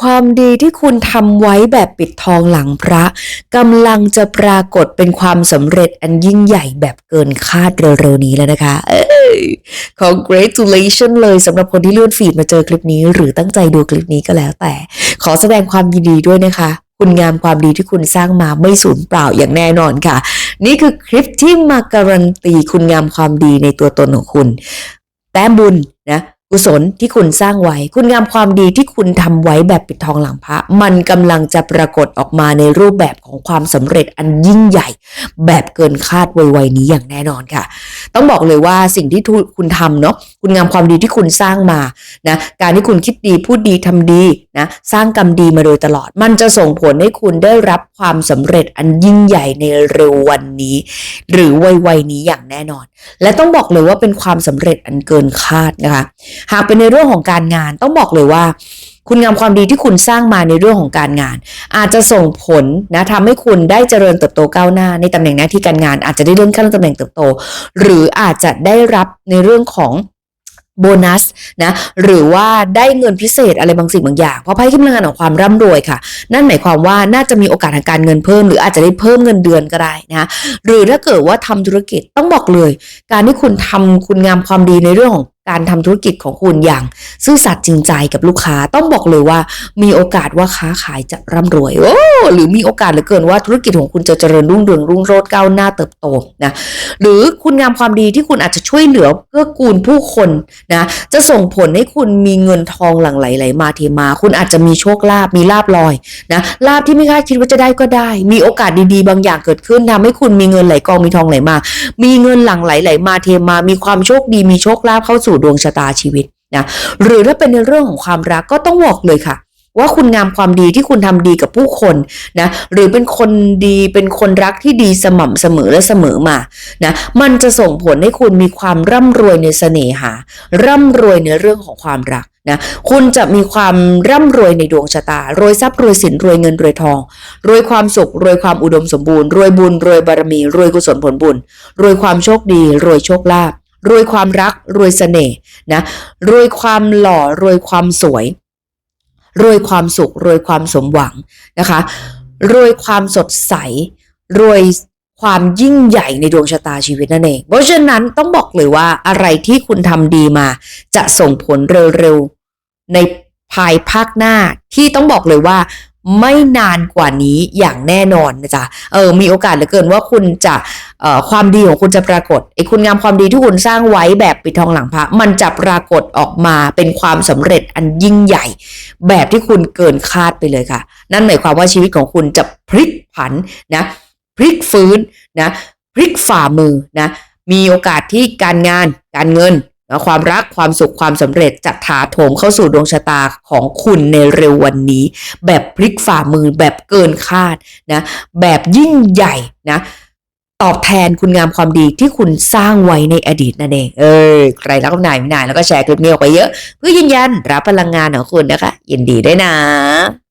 ความดีที่คุณทำไว้แบบปิดทองหลังพระกำลังจะปรากฏเป็นความสำเร็จอันยิ่งใหญ่แบบเกินคาดเร็วๆนี้แล้วนะคะเอ้ย congratulation เลยสำหรับคนที่เลื่อนฟีดมาเจอคลิปนี้ หรือตั้งใจดูคลิปนี้ก็แล้วแต่ ขอแสดงความยินดีด้วยนะคะ คุณงามความดีที่คุณสร้างมาไม่สูญเปล่าอย่างแน่นอนค่ะ นี่คือคลิปที่มาการันตีคุณงามความดีในตัวตนของคุณ แต้มบุญนะ กุศลที่คุณสร้างไว้ คุณงามความดีที่คุณทำไว้แบบปิดทองหลังพระ มันกำลังจะปรากฏออกมาในรูปแบบของความสำเร็จอันยิ่งใหญ่ แบบเกินคาดไวๆนี้อย่างแน่นอนค่ะ ต้องบอกเลยว่าสิ่งที่คุณทำเนาะคุณงามความดีที่คุณสร้างมานะการที่คุณคิดดีพูดดีทำดีนะสร้างกรรมดีมาโดยตลอด มันจะส่งผลให้คุณได้รับความสำเร็จอันยิ่งใหญ่ในเร็ววันนี้ หรือวัยๆนี้อย่างแน่นอน และต้องบอกเลยว่าเป็นความสำเร็จอันเกินคาดนะคะหากเป็นในเรื่องของการงานต้องบอกเลยว่าคุณงามความดีที่คุณสร้างมาในเรื่องของการงาน อาจจะส่งผลนะทำให้คุณได้เจริญเติบโตก้าวหน้า ในตำแหน่งหน้าที่การงาน อาจจะได้เลื่อนขั้นตำแหน่งเติบโต หรืออาจจะได้รับในเรื่องของ โบนัสนะหรือว่าได้เงินพิเศษอะไรบางสิ่งบางอย่าง เพราะไพ่ที่พลังงานของความร่ำรวยค่ะ นั่นหมายความว่าน่าจะมีโอกาสทางการเงินเพิ่ม หรืออาจจะได้เพิ่มเงินเดือนก็ได้นะหรือถ้าเกิดว่าทำธุรกิจต้องบอกเลย การที่คุณทำคุณงามความดีในเรื่องของการทำธุรกิจของคุณอย่าง ซื่อสัตย์จริงใจกับลูกค้าต้องบอกเลยว่า มีโอกาสว่าค้าขายจะร่ำรวยโอ้หรือมีโอกาสเหลือเกินว่าธุรกิจของคุณจะเจริญรุ่งเรืองรุ่งโรจน์ก้าวหน้าเติบโตนะหรือคุณงามความดีที่คุณอาจจะช่วยเหลือเพื่อกูลผู้คนนะจะส่งผลให้คุณมีเงินทองหลั่งไหลไหลมาเทมา คุณอาจจะมีโชคลาภมีลาบลอยนะลาบที่ไม่คาดคิดว่าจะได้ก็ได้ มีโอกาสดีๆ บางอย่างเกิดขึ้นทำให้คุณมีเงินไหลกองมีทองไหลมา มีเงินหลั่งไหลไหลมาเทมา มีความโชคดีมีโชคลาภเข้าสู่ดวงชะตาชีวิตนะหรือถ้าเป็นในเรื่องของความรักก็ต้องบอกเลยค่ะ ว่าคุณงามความดีที่คุณทำดีกับผู้คนนะหรือเป็นคนดีเป็นคนรักที่ดีสม่ำเสมอและเสมอมานะมันจะส่งผลให้คุณมีความร่ำรวยในเสน่หา ร่ำรวยในเรื่องของความรักนะคุณจะมีความร่ำรวยในดวงชะตารวยทรัพย์รวยสินรวยเงินรวยทอง รวยความสุข รวยความอุดมสมบูรณ์ รวยบุญ รวยบารมี รวยกุศลผลบุญ รวยความโชคดี รวยโชคลาภ รวยความรักรวยเสน่ห์นะรวยความหล่อรวยความสวย รวยความสุขรวยความสมหวังนะคะ รวยความสดใส รวยความยิ่งใหญ่ในดวงชะตาชีวิตนั่นเอง เพราะฉะนั้นต้องบอกเลยว่าอะไรที่คุณทำดีมา จะส่งผลเร็วๆในภายภาคหน้าที่ต้องบอกเลยว่า ไม่นานกว่านี้อย่างแน่นอนนะจ๊ะ เออ มีโอกาสเหลือเกินว่าคุณจะเอ่อความดีของคุณจะปรากฏไอ้คุณงามความดีที่คุณสร้างไว้แบบปิดทองหลังพระ มันจะปรากฏออกมาเป็นความสำเร็จอันยิ่งใหญ่ แบบที่คุณเกินคาดไปเลยค่ะ นั่นหมายความว่าชีวิตของคุณจะพลิกผันนะพลิกฟื้นนะพลิกฝ่ามือนะมีโอกาสที่การงานการเงิน นะความรักความสุขความสำเร็จจะถาโถมเข้าสู่ดวงชะตาของคุณในเร็ววันนี้ แบบพลิกฝ่ามือแบบเกินคาดนะแบบยิ่งใหญ่นะตอบแทนคุณงามความดีที่คุณสร้างไว้ในอดีตนั่นเองเออใครรักนายไม่นายแล้วก็แชร์คลิปนี้ออกไปเยอะ เพื่อยืนยันรับพลังงานของคุณนะคะ ยินดีด้วยนะ